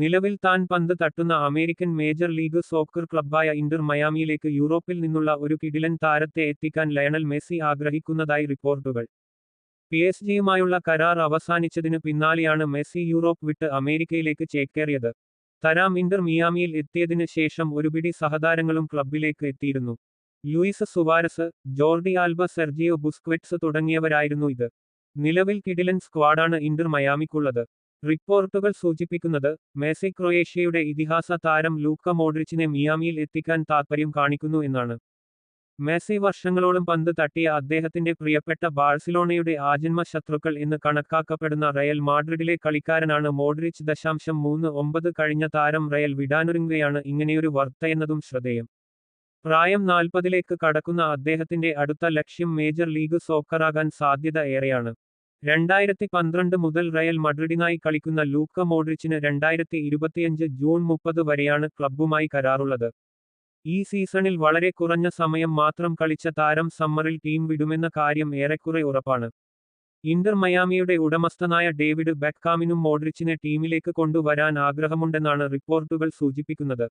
നിലവിൽ താൻ പന്ത് തട്ടുന്ന അമേരിക്കൻ മേജർ ലീഗ് സോക്കർ ക്ലബ്ബായ ഇന്റർ മയാമിയിലേക്ക് യൂറോപ്പിൽ നിന്നുള്ള ഒരു കിടിലൻ താരത്തെ എത്തിക്കാൻ ലയണൽ മെസ്സി ആഗ്രഹിക്കുന്നതായി റിപ്പോർട്ടുകൾ. പി എസ് ജിയുമായുള്ള കരാർ അവസാനിച്ചതിനു പിന്നാലെയാണ് മെസ്സി യൂറോപ്പ് വിട്ട് അമേരിക്കയിലേക്ക് ചേക്കേറിയത്. തരാം ഇന്റർ മിയാമിയിൽ എത്തിയതിനു ശേഷം ഒരുപിടി സഹതാരങ്ങളും ക്ലബിലേക്ക് എത്തിയിരുന്നു. Luis Suarez Jordi Alba Sergio Busquets തുടങ്ങിയവരായിരുന്നു ഇത്. നിലവിൽ കിടിലൻ സ്ക്വാഡാണ് ഇന്റർ മയാമിക്കുള്ളത്. റിപ്പോർട്ടുകൾ സൂചിപ്പിക്കുന്നത് മെസ്സി ക്രൊയേഷ്യയുടെ ഇതിഹാസ താരം ലൂക്ക മോഡ്രിച്ചിനെ മിയാമിയിൽ എത്തിക്കാൻ താൽപ്പര്യം കാണിക്കുന്നു എന്നാണ്. മെസ്സി വർഷങ്ങളോളം പന്ത് തട്ടിയ അദ്ദേഹത്തിന്റെ പ്രിയപ്പെട്ട ബാഴ്സിലോണയുടെ ആജന്മ ശത്രുക്കൾ എന്ന് കണക്കാക്കപ്പെടുന്ന റയൽ മാഡ്രിഡിലെ കളിക്കാരനാണ് മോഡ്രിച്ച് ദശാംശം മൂന്ന് ഒമ്പത് കഴിഞ്ഞ താരം റയൽ വിടാനൊരുങ്ങുകയാണ് ഇങ്ങനെയൊരു വർത്തയെന്നതും ശ്രദ്ധേയം. പ്രായം നാൽപ്പതിലേക്ക് കടക്കുന്ന അദ്ദേഹത്തിന്റെ അടുത്ത ലക്ഷ്യം മേജർ ലീഗ് സോക്കറാകാൻ സാധ്യത ഏറെയാണ്. രണ്ടായിരത്തി പന്ത്രണ്ട് മുതൽ റയൽ മഡ്രിഡിനായി കളിക്കുന്ന ലൂക്ക മോഡ്രിച്ചിന് രണ്ടായിരത്തി ഇരുപത്തിയഞ്ച് ജൂൺ മുപ്പത് വരെയാണ് ക്ലബ്ബുമായി കരാറുള്ളത്. ഈ സീസണിൽ വളരെ കുറഞ്ഞ സമയം മാത്രം കളിച്ച താരം സമ്മറിൽ ടീം വിടുമെന്ന കാര്യം ഏറെക്കുറെ ഉറപ്പാണ്. ഇന്റർ മയാമിയുടെ ഉടമസ്ഥനായ ഡേവിഡ് ബെക്കാമിനും മോഡ്രിച്ചിനെ ടീമിലേക്ക് കൊണ്ടുവരാൻ ആഗ്രഹമുണ്ടെന്നാണ് റിപ്പോർട്ടുകൾ സൂചിപ്പിക്കുന്നത്.